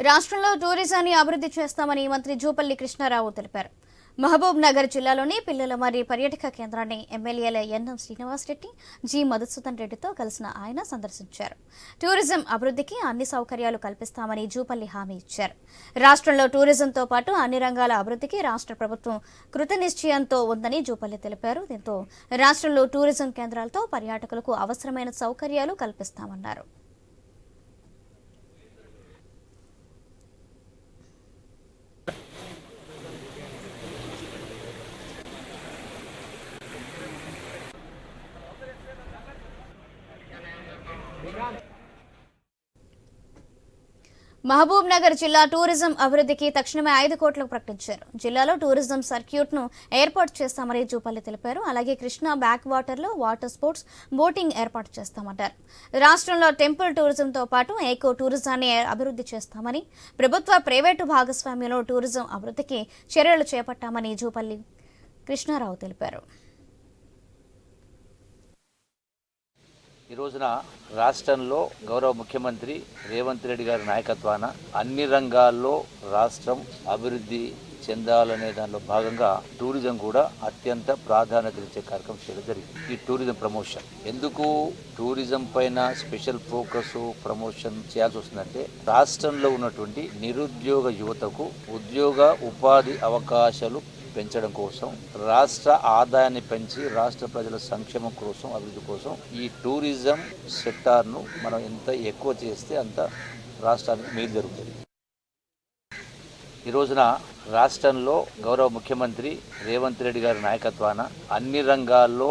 రాష్ట్రంలో టూరిజాన్ని అభివృద్ధి చేస్తామని మంత్రి జూపల్లి కృష్ణారావు తెలిపారు. మహబూబ్ నగర్ జిల్లాలోని పిల్లల మరి పర్యాటక కేంద్రాన్ని ఎమ్మెల్యేల ఎన్ఎం శ్రీనివాసరెడ్డి జి మధుసూదన్ రెడ్డితో కలిసిన ఆయన సందర్శించారు. టూరిజం అభివృద్ధికి అన్ని సౌకర్యాలు కల్పిస్తామని జూపల్లి హామీ ఇచ్చారు. రాష్ట్రంలో టూరిజంతో పాటు అన్ని రంగాల అభివృద్ధికి రాష్ట్ర ప్రభుత్వం కృతనిశ్చయంతో ఉందని జూపల్లి తెలిపారు. దీంతో రాష్ట్రంలో టూరిజం కేంద్రాలతో పర్యాటకులకు అవసరమైన సౌకర్యాలు కల్పిస్తామన్నారు. మహబూబ్ నగర్ జిల్లా టూరిజం అభివృద్ధికి తక్షణమే ఐదు కోట్లు ప్రకటించారు. జిల్లాలో టూరిజం సర్క్యూట్ను ఏర్పాటు చేస్తామని జూపల్లి తెలిపారు. అలాగే కృష్ణా బ్యాక్ వాటర్లో వాటర్ స్పోర్ట్స్ బోటింగ్ ఏర్పాటు చేస్తామన్నారు రాష్ట్రంలో టెంపుల్ టూరిజంతో పాటు ఏకో టూరిజాన్ని అభివృద్ధి చేస్తామని ప్రభుత్వ ప్రైవేటు భాగస్వామ్యంలో టూరిజం అభివృద్ధికి చర్యలు చేపట్టామని జూపల్లి కృష్ణారావు తెలిపారు. ఈ రోజున రాష్ట్రంలో గౌరవ ముఖ్యమంత్రి రేవంత్ రెడ్డి గారి నాయకత్వాన అన్ని రంగాల్లో రాష్ట్రం అభివృద్ధి చెందాలనే దానిలో భాగంగా టూరిజం కూడా అత్యంత ప్రాధాన్యత ఇచ్చే కార్యక్రమం చేయడం జరిగింది. ఈ టూరిజం ప్రమోషన్. ఎందుకు టూరిజం పైన స్పెషల్ ఫోకస్ ప్రమోషన్ చేయాల్సి వస్తుందంటే రాష్ట్రంలో ఉన్నటువంటి నిరుద్యోగ యువతకు ఉద్యోగ ఉపాధి అవకాశాలు పెంచడం కోసం రాష్ట్ర ఆదాయాన్ని పెంచి రాష్ట్ర ప్రజల సంక్షేమం కోసం అభివృద్ధి కోసం ఈ టూరిజం సెక్టార్ను మనం ఎంత ఎక్కువ చేస్తే అంత రాష్ట్రానికి మేలు జరుగుతుంది. ఈ రోజున రాష్ట్రంలో గౌరవ ముఖ్యమంత్రి రేవంత్ రెడ్డి గారి నాయకత్వాన అన్ని రంగాల్లో